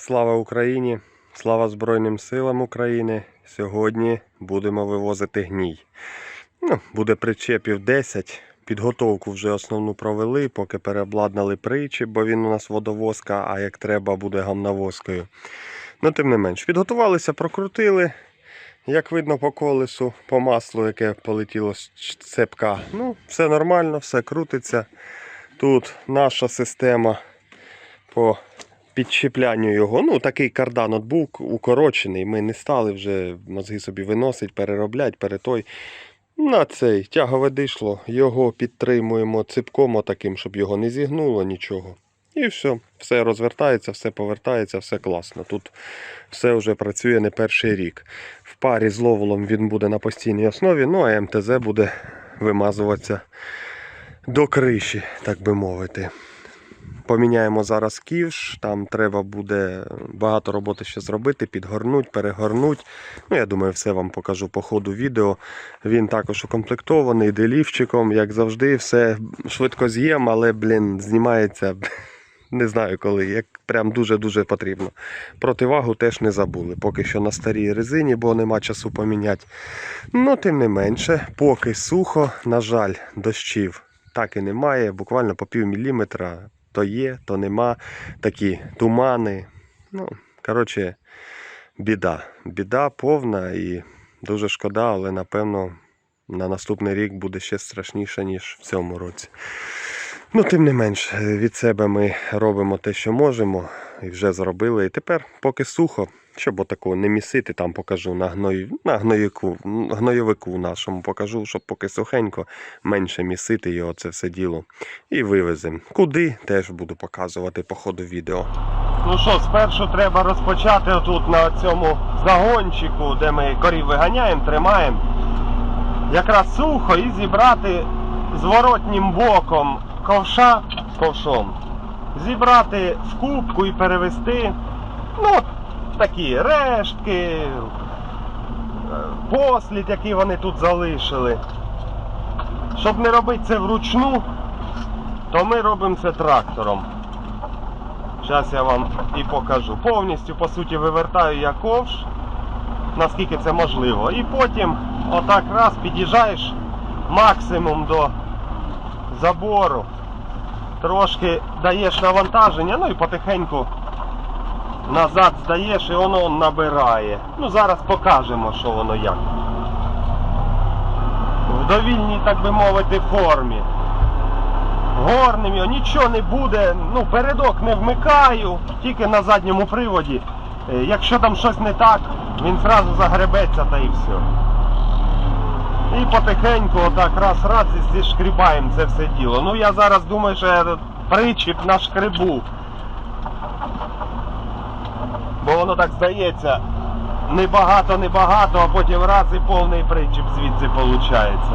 Слава Україні! Слава Збройним силам України! Сьогодні будемо вивозити гній. Ну, буде причепів 10. Підготовку вже основну провели, поки переобладнали причіп, бо він у нас водовозка, а як треба, буде гамнавозкою. Ну, тим не менш, підготувалися, прокрутили. Як видно по колесу, по маслу, яке полетіло з цепка. Ну, все нормально, все крутиться. Тут наша система по підчіплянню його. Ну, такий кардан от укорочений. Ми не стали вже мозги собі виносить, перероблять, перетой. На цей тягове дишло, його підтримуємо ципком отаким, щоб його не зігнуло нічого. І все, все розвертається, все повертається, все класно. Тут все вже працює не перший рік. В парі з ловолом він буде на постійній основі, ну а МТЗ буде вимазуватися до криші, так би мовити. Поміняємо зараз ківш, там треба буде багато роботи ще зробити, підгорнуть, перегорнуть. Ну, я думаю, все вам покажу по ходу відео. Він також укомплектований делівчиком, як завжди, все швидко з'єм, але, блін, знімається. Не знаю коли, як прям дуже-дуже потрібно. Противагу теж не забули. Поки що на старій резині, бо нема часу поміняти. Ну, тим не менше, поки сухо, на жаль, дощів так і немає. Буквально по пів міліметра то є, то нема. Такі тумани. Ну, коротше, біда. Біда повна і дуже шкода, але напевно на наступний рік буде ще страшніше, ніж в цьому році. Ну, тим не менш, від себе ми робимо те, що можемо, і вже зробили. І тепер, поки сухо, щоб отакого не місити, там покажу на, гной... на гноїку, гнойовику нашому покажу, щоб поки сухенько, менше місити його це все діло. І вивеземо. Куди теж буду показувати по ходу відео. Ну що, спершу треба розпочати тут на цьому загончику, де ми корів виганяємо, тримаємо. Якраз сухо і зібрати зворотнім боком ковша ковшом. Зібрати в кубку і перевести. Ну, такі рештки, е, послід, який вони тут залишили. Щоб не робити це вручну, то ми робимо це трактором. Зараз я вам і покажу. Повністю, по суті, вивертаю я ковш, наскільки це можливо. І потім отак раз під'їжджаєш максимум до забору. Трошки даєш навантаження, ну і потихеньку назад здаєш і воно набирає. Ну зараз покажемо, що воно як. В довільній, так би мовити, формі. Горним його нічого не буде, ну передок не вмикаю, тільки на задньому приводі. Е, Якщо там щось не так, він зразу загребеться та і все. І потихеньку отак раз-раз і зішкрібаємо це все діло. Ну я зараз думаю, що я причіп на шкребу. Бо воно так здається. Небагато, небагато, а потім раз і повний причіп звідси виходить.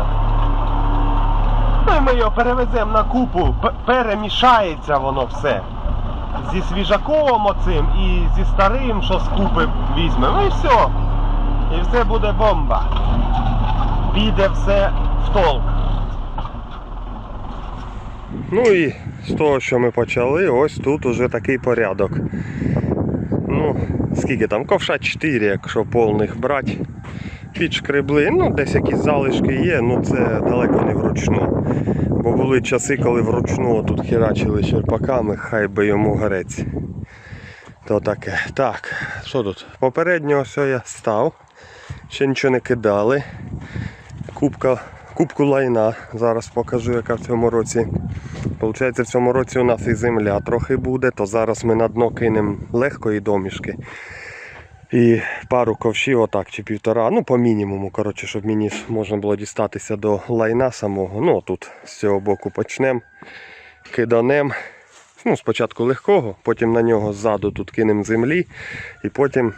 Ну і ми його перевеземо на купу, перемішається воно все. Зі свіжаковим оцим і зі старим, що з купи візьмемо. І все. І все буде бомба. Піде все в толк. Ну і з того, що ми почали, ось тут уже такий порядок. Ну, скільки там? Ковша 4, якщо повних брати. Підшкребли. Ну, десь якісь залишки є, ну це далеко не вручну. Бо були часи, коли вручну тут херачили черпаками, хай би йому горець. То таке. Так, що тут? Попередньо все я став. Ще нічого не кидали. Кубка, кубку лайна. Зараз покажу, яка в цьому році. Получається, в цьому році у нас і земля трохи буде, то зараз ми на дно кинемо легкої домішки. І пару ковшів, отак, чи півтора, ну по мінімуму, коротше, щоб мені можна було дістатися до лайна самого. Ну, тут з цього боку почнемо. Киданем. Ну, спочатку легкого, потім на нього ззаду тут кинемо землі, і потім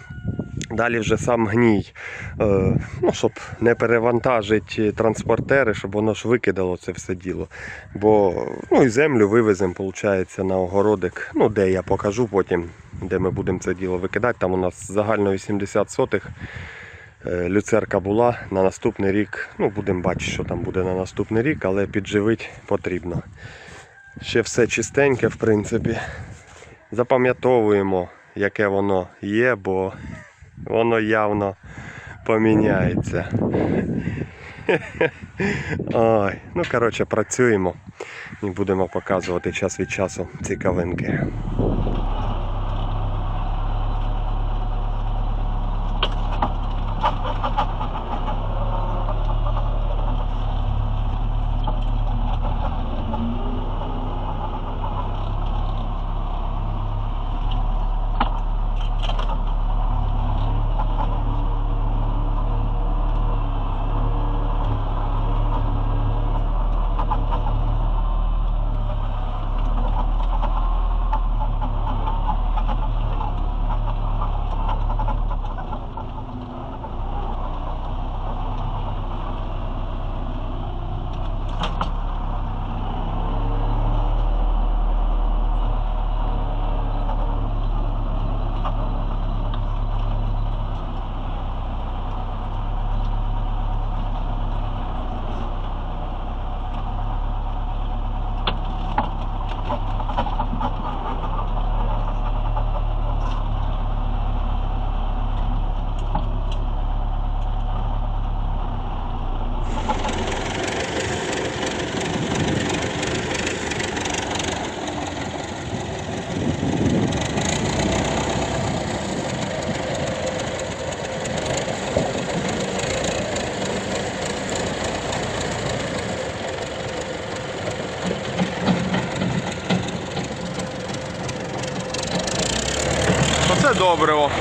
далі вже сам гній. Е, ну, щоб не перевантажити транспортери, щоб воно ж викидало це все діло. Бо ну, і землю вивеземо, виходить, на огородик. Ну, де я покажу потім, де ми будемо це діло викидати. Там у нас загально 80 сотих. Е, Люцерка була на наступний рік. Ну, будемо бачити, що там буде на наступний рік, але підживити потрібно. Ще все чистеньке, в принципі. Запам'ятовуємо, яке воно є, бо воно явно поміняється. Ой, ну коротше, працюємо і будемо показувати час від часу цікавинки. Оце добриво.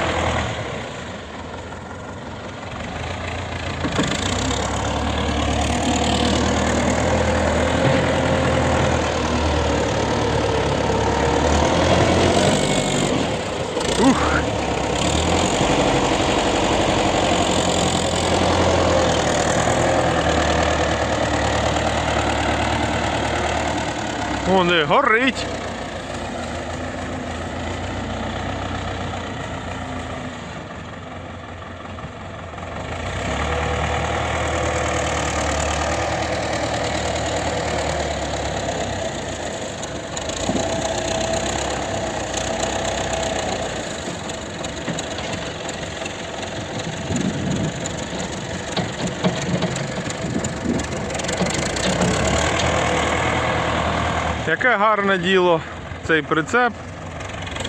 Не горить. Яке гарне діло цей прицеп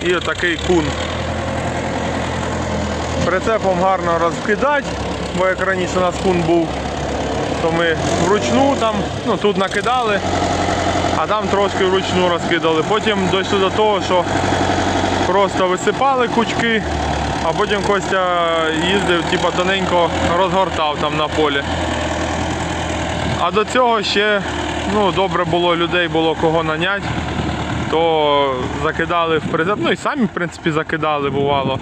і отакий кун. Прицепом гарно розкидати, бо як раніше у нас кун був, то ми вручну там, ну тут накидали, а там трошки вручну розкидали. Потім дійшло до того, що просто висипали кучки, а потім Костя їздив, типу, тоненько розгортав там на полі. А до цього ще ну, добре було, людей було кого нанять, то закидали в прицеп. Ну і самі, в принципі, закидали, бувало.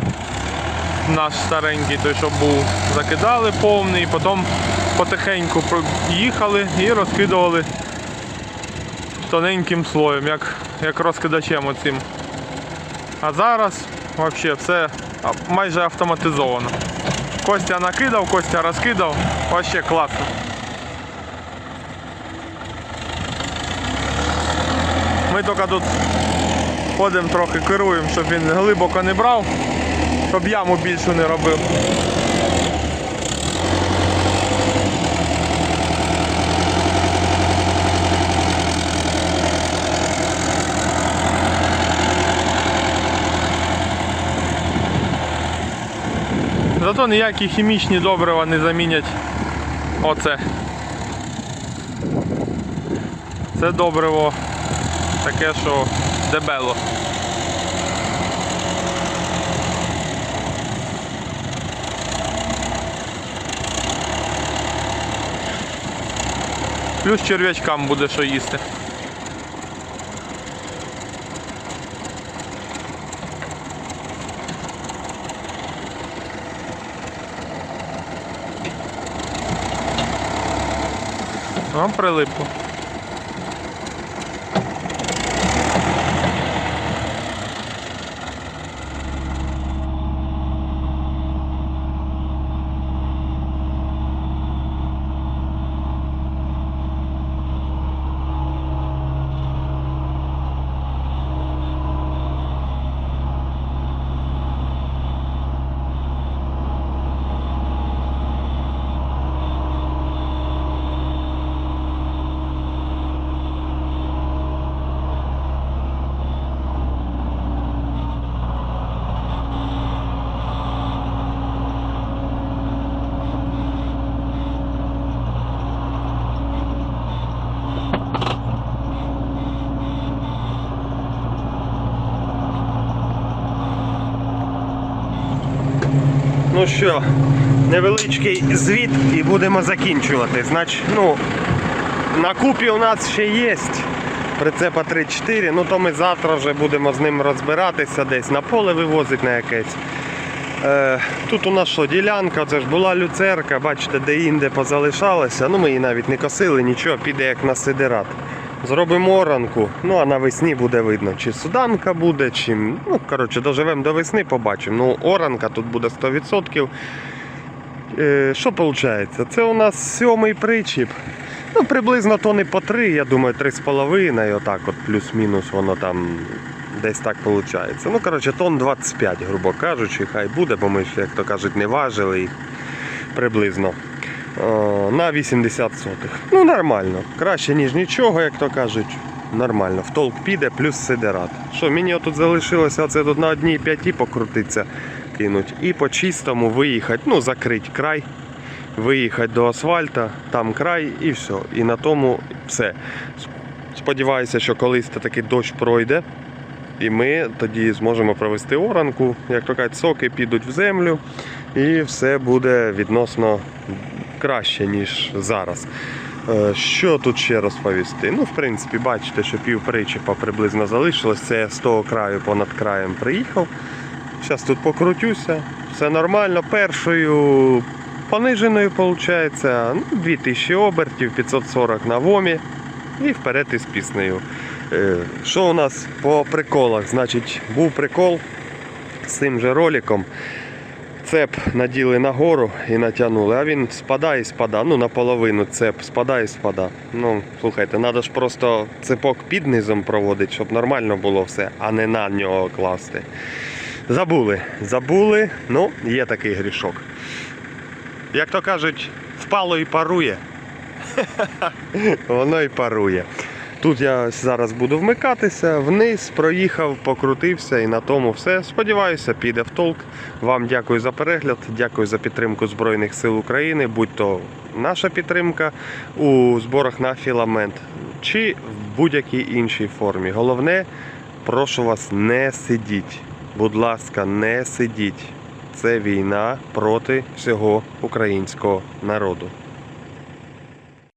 Наш старенький, той, що був, закидали повний, потім потихеньку їхали і розкидували тоненьким слоєм, як, як розкидачем оцим. А зараз взагалі все майже автоматизовано. Костя накидав, Костя розкидав, взагалі класно. Ми тільки тут ходимо трохи керуємо, щоб він глибоко не брав, щоб яму більшу не робив. Зато ніякі хімічні добрива не замінять оце. Це добриво таке, що дебело. Плюс черв'ячкам буде що їсти. Вам прилипло. Ну що, невеличкий звіт і будемо закінчувати. Значить, ну, на купі у нас ще є прицепа 3-4, ну то ми завтра вже будемо з ним розбиратися десь на поле вивозити на якесь. Е, тут у нас що, ділянка, це ж була люцерка, бачите, де інде позалишалася. Ну ми її навіть не косили, нічого, піде як на сидерат. Зробимо оранку, ну а навесні буде видно, чи суданка буде, чи. Ну, коротше, доживемо до весни, побачимо. Ну, оранка тут буде 100%. Е, що виходить? Це у нас сьомий причіп. Ну, приблизно тони по 3, я думаю, 3,5, отак от плюс-мінус воно там десь так виходить. Ну, коротше, тон 25, грубо кажучи, хай буде, бо ми ж, як то кажуть, не важили їх приблизно. О, на 80 сотих. Ну, нормально. Краще, ніж нічого, як то кажуть. Нормально. В толк піде, плюс сидерат. Що, мені тут залишилося оце тут на одній п'яті покрутитися, кинуть. І по чистому виїхати, ну, закрити край виїхати до асфальта, там край і все. І на тому все. Сподіваюся, що колись таки дощ пройде, і ми тоді зможемо провести оранку, як то кажуть, соки підуть в землю, і все буде відносно краще, ніж зараз. Е, Що тут ще розповісти? Ну, в принципі, бачите, що пів причепа приблизно залишилось. Це я з того краю понад краєм приїхав. Зараз тут покрутюся, все нормально. Першою пониженою виходить ну, 2000 обертів, 540 на вомі і вперед із піснею. Е, Що у нас по приколах? Значить, був прикол з цим же роликом. Цеп наділи нагору і натягнули, а він спадає і спада. Ну, наполовину цеп спадає і спада. Ну, слухайте, треба ж просто цепок під низом проводити, щоб нормально було все, а не на нього класти. Забули, забули, ну, є такий грішок. Як то кажуть, впало і парує. Воно і парує. Тут я зараз буду вмикатися, вниз, проїхав, покрутився і на тому все. Сподіваюся, піде в толк. Вам дякую за перегляд, дякую за підтримку Збройних сил України, будь то наша підтримка у зборах на філамент чи в будь-якій іншій формі. Головне, прошу вас, не сидіть. Будь ласка, не сидіть. Це війна проти всього українського народу.